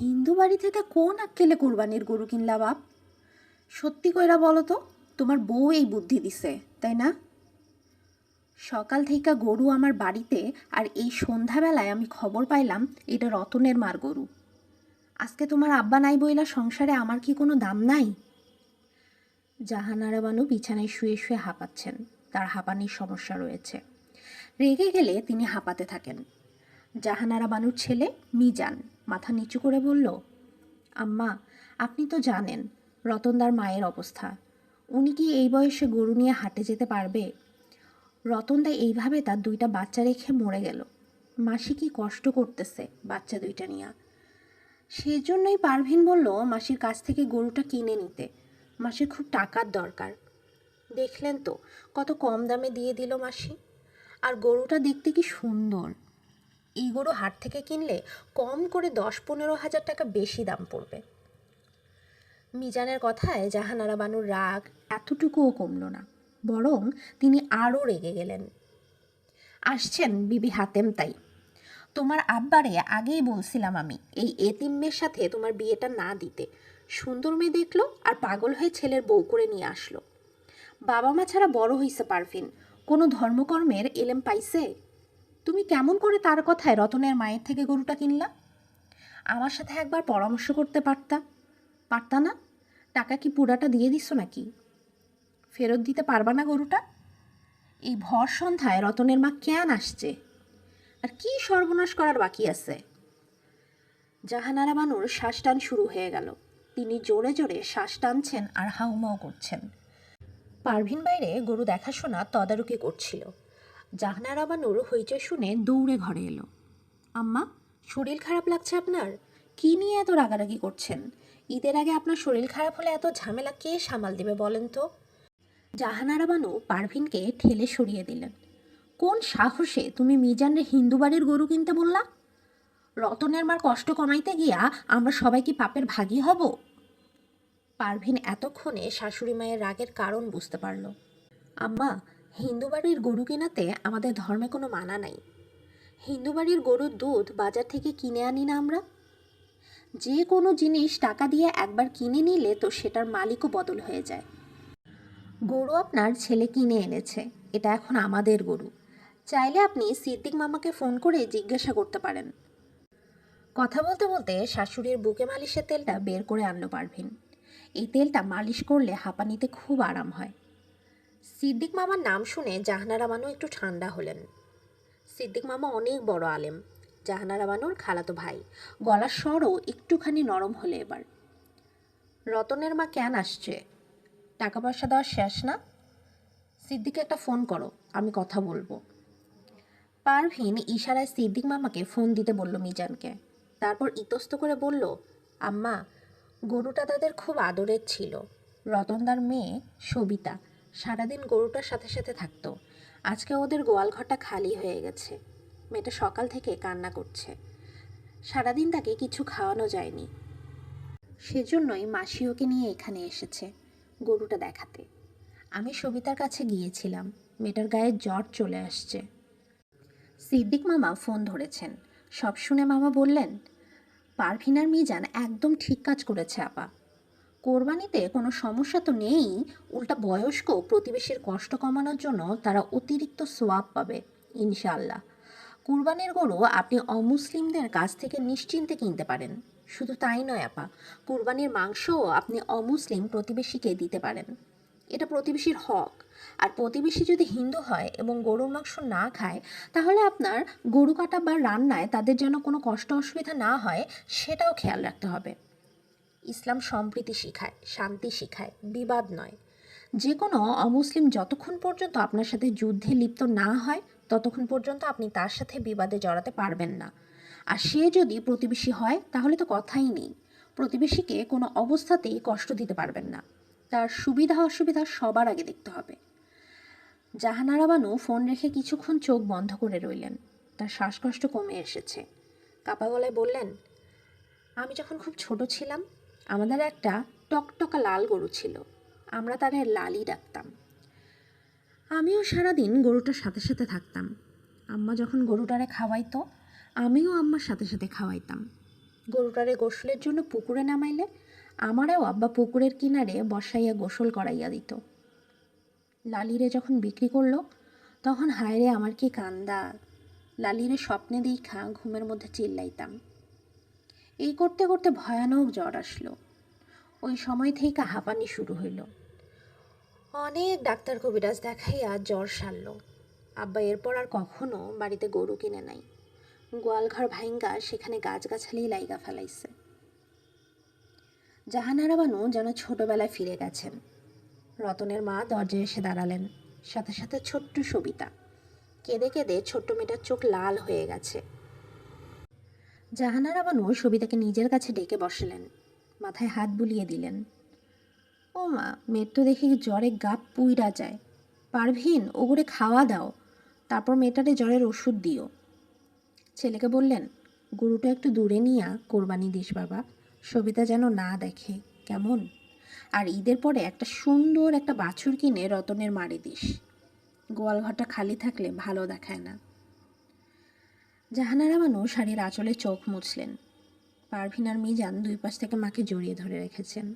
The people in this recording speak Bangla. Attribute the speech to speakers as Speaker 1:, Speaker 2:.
Speaker 1: হিন্দু বাড়ি থেকে কোন আক্কেলে কোরবানির গরু কিনলা বাপ? সত্যি কইরা বলো তো, তোমার বউ এই বুদ্ধি দিছে, তাই না? সকাল থেকে গরু আমার বাড়িতে আর এই সন্ধ্যাবেলায় আমি খবর পাইলাম, এটা রতনের মার গরু। আজকে তোমার আব্বা নাই বইলা সংসারে আমার কি কোনো দাম নাই? জাহানারা বানু বিছানায় শুয়ে শুয়ে হাঁপাচ্ছেন, তার হাঁপানির সমস্যা রয়েছে। রেগে গেলে তিনি হাঁপাতে থাকেন। জাহানারা বানুর ছেলে মিজান মাথা নিচু করে বলল, আম্মা, আপনি তো জানেন রতনদার মায়ের অবস্থা। উনি কি এই বয়সে গরু নিয়ে হাঁটে যেতে পারবে? রতনদা এইভাবে তার দুইটা বাচ্চা রেখে মরে গেল। মাসি কি কষ্ট করতেছে বাচ্চা দুইটা নিয়ে। সেজন্যই পারভিন বলল, মাসির কাছ থেকে গরুটা কিনে নিতে। মাসির খুব টাকার দরকার। দেখলেন তো কত কম দামে দিয়ে দিল মাসি। আর গরুটা দেখতে কি সুন্দর। এই গরু হাট থেকে কিনলে কম করে দশ পনেরো হাজার টাকা বেশি দাম পড়বে। মিজানের কথায় জাহানারা বানুর রাগ এতটুকুও কমল না, বরং তিনি আরও রেগে গেলেন। আসছেন বিবি হাতেম তাই। তোমার আব্বারে আগেই বলছিলাম আমি, এই এতিম মেয়ের সাথে তোমার বিয়েটা না দিতে। সুন্দর মেয়ে দেখল আর পাগল হয়ে ছেলের বউ করে নিয়ে আসলো। বাবা মা ছাড়া বড় হইছে পারফিন, কোনো ধর্মকর্মের এলেম পাইছে? তুমি কেমন করে তার কথায় রতনের মায়ের থেকে গরুটা কিনলা? আমার সাথে একবার পরামর্শ করতে পারতা। পারতা না? টাকা কি পুরাটা দিয়ে দিচ্ছ নাকি? ফেরত দিতে পারবা না গরুটা? এই ভর সন্ধ্যায় রতনের মা কেন আসছে? আর কি সর্বনাশ করার বাকি আছে? জাহানারা বানুর শ্বাস টান শুরু হয়ে গেল। তিনি জোরে জোরে শ্বাস টানছেন আর হাউমাও করছেন। পারভিন বাইরে গরু দেখাশোনা তদারকি করছিল। জাহানারা বানুর হইচই শুনে দৌড়ে ঘরে এলো। আম্মা, শরীর খারাপ লাগছে আপনার? কি নিয়ে এত রাগারাগি করছেন? ঈদের আগে আপনার শরীর খারাপ হলে এত ঝামেলা কে সামাল দেবে বলেন তো? জাহানারা বানু পারভিনকে ঠেলে সরিয়ে দিলেন। কোন সাহসে তুমি মিজানরে হিন্দু বাড়ির গরু কিনতে বললা? রতনের মার কষ্ট কমাইতে গিয়া আমরা সবাই কি পাপের ভাগী হব? পারভিন এতক্ষণে শাশুড়ি মায়ের রাগের কারণ বুঝতে পারল। আম্মা হিন্দু বাড়ির গরু কেনাতে আমাদের ধর্মে কোনো মানা নাই। হিন্দু বাড়ির গরুর দুধ বাজার থেকে কিনে আনি না আমরা। যে কোনো জিনিস টাকা দিয়ে একবার কিনে নিলে তো সেটার মালিকও বদল হয়ে যায়। গরু আপনার ছেলে কিনে এনেছে, এটা এখন আমাদের গরু। চাইলে আপনি সিদ্দিক মামাকে ফোন করে জিজ্ঞাসা করতে পারেন। কথা বলতে বলতে শাশুড়ির বুকে মালিশের তেলটা বের করে আনলো পারভিন। এই তেলটা মালিশ করলে হাঁপানিতে খুব আরাম হয়। সিদ্দিক মামার নাম শুনে জাহানারা বানু একটু ঠান্ডা হলেন। সিদ্দিক মামা অনেক বড় আলেম। জাহানারা বানুর খালাতো ভাই। গলার স্বরও একটুখানি নরম হলে এবার। রতনের মা কেন আসছে? টাকা পয়সা দেওয়া শেষ না? সিদ্দিকে একটা ফোন করো, আমি কথা বলব। পারভিন ইশারায় সিদ্দিক মামাকে ফোন দিতে বলল মিজানকে। তারপর ইতস্ত করে বলল, আম্মা, গরুটা তাদের খুব আদরের ছিল। রতনদার মেয়ে সবিতা। সারাদিন গরুটার সাথে সাথে থাকতো। আজকে ওদের গোয়ালঘরটা খালি হয়ে গেছে। মেয়েটা সকাল থেকে কান্না করছে। সারাদিন তাকে কিছু খাওয়ানো যায়নি। সেজন্যই মাসি ওকে নিয়ে এখানে এসেছে গরুটা দেখাতে। আমি সবিতার কাছে গিয়েছিলাম। মেয়েটার গায়ে জ্বর চলে আসছে। সিদ্দিক মামা ফোন ধরেছেন। সব শুনে মামা বললেন, পারভিনার মিজান একদম ঠিক কাজ করেছে, আপা। কোরবানিতে কোনো সমস্যা তো নেই, উল্টা বয়স্ক প্রতিবেশীর কষ্ট কমানোর জন্য তারা অতিরিক্ত সোয়াব পাবে, ইনশাআল্লাহ। কুরবানির গরু আপনি অমুসলিমদের কাছ থেকে নিশ্চিন্তে কিনতে পারেন। শুধু তাই নয় আপা, কুরবানির মাংসও আপনি অমুসলিম প্রতিবেশীকে দিতে পারেন। এটা প্রতিবেশীর হক। আর প্রতিবেশী যদি হিন্দু হয় এবং গরুর মাংস না খায়, তাহলে আপনার গরু কাটা বা রান্নায় তাদের যেন কোনো কষ্ট অসুবিধা না হয়, সেটাও খেয়াল রাখতে হবে। ইসলাম সম্প্রীতি শিখায়, শান্তি শিখায়, বিবাদ নয়। যে কোনো অমুসলিম যতক্ষণ পর্যন্ত আপনার সাথে যুদ্ধে লিপ্ত না হয়, ততক্ষণ পর্যন্ত আপনি তার সাথে বিবাদে জড়াতে পারবেন না। আর সে যদি প্রতিবেশী হয়, তাহলে তো কথাই নেই। প্রতিবেশীকে কোনো অবস্থাতেই কষ্ট দিতে পারবেন না। তার সুবিধা অসুবিধা সবার আগে দেখতে হবে। জাহানারা বানু ফোন রেখে কিছুক্ষণ চোখ বন্ধ করে রইলেন। তার শ্বাসকষ্ট কমে এসেছে। কাপা গলায় বললেন, আমি যখন খুব ছোট ছিলাম আমাদের একটা টকটকা লাল গরু ছিল। আমরা তাদের লালই ডাকতাম। আমিও সারাদিন গরুটার সাথে সাথে থাকতাম। আম্মা যখন গরুটারে খাওয়াইতো, আমিও আম্মার সাথে সাথে খাওয়াইতাম। গরুটারে গোসলের জন্য পুকুরে নামাইলে, আমারও আব্বা পুকুরের কিনারে বসাইয়া গোসল করাইয়া দিত। লালিরে যখন বিক্রি করল, তখন হায়রে আমার কি কান্দা। লালিরে স্বপ্নে দেখা ঘুমের মধ্যে চিল্লাইতাম। এই করতে করতে ভয়ানক জ্বর আসলো। ওই সময় থেকে হাঁপানি শুরু হইল। অনেক ডাক্তার কবিরাজ দেখাইয়া জ্বর সারল। আব্বা, এরপর আর কখনো বাড়িতে গরু কিনে নাই। গোয়ালঘর ভাইঙ্গা সেখানে গাছগাছালি লাইগা ফেলাইছে। জাহানারা বানু যেন ছোটবেলায় ফিরে গেছেন। রতনের মা দরজায় এসে দাঁড়ালেন। সাথে সাথে ছোট্ট সবিতা। কেঁদে কেঁদে ছোট্ট মেয়েটার চোখ লাল হয়ে গেছে। জাহানারা বানু সবিতাকে নিজের কাছে ডেকে বসলেন। মাথায় হাত বুলিয়ে দিলেন। ও মা, মেয়ের তো দেখি জ্বরে গা পুইরা যায়। পারভিন ওগুড়ে খাওয়া দাও। তারপর মেয়েটারে জ্বরের ওষুধ দিও। ছেলেকে বললেন, গরুটা একটু দূরে নিয়া, কোরবানি দিস বাবা। সবিতা যেন না দেখে, কেমন? আর ঈদের পরে একটা সুন্দর একটা বাছুর কিনে রতনের মারি দিস। গোয়াল ঘরটা খালি থাকলে ভালো দেখায় না। জাহানারা মানু শাড়ির আঁচলে চোখ মুছলেন। পারভিনার মিজান দুই পাশ থেকে মাকে জড়িয়ে ধরে রেখেছেন।